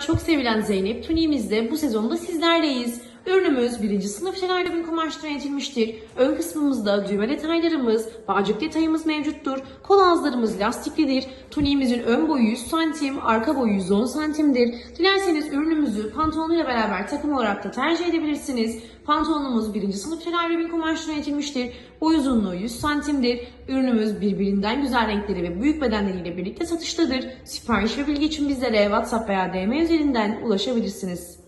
Çok sevilen Zeynep Tuniğimizde bu sezonda sizlerleyiz. Ürünümüz birinci sınıf bin kumaştan üretilmiştir. Ön kısmımızda düğme detaylarımız, bağcık detayımız mevcuttur. Kol ağızlarımız lastiklidir. Tuniğimizin ön boyu 100 santim, arka boyu 110 santimdir. Dilerseniz ürünümüzü pantolonuyla beraber takım olarak da tercih edebilirsiniz. Pantolonumuz birinci sınıf bin kumaştan üretilmiştir. Boy uzunluğu 100 santimdir. Ürünümüz birbirinden güzel renkleri ve büyük bedenleriyle birlikte satıştadır. Sipariş ve bilgi için bizlere WhatsApp veya DM üzerinden ulaşabilirsiniz.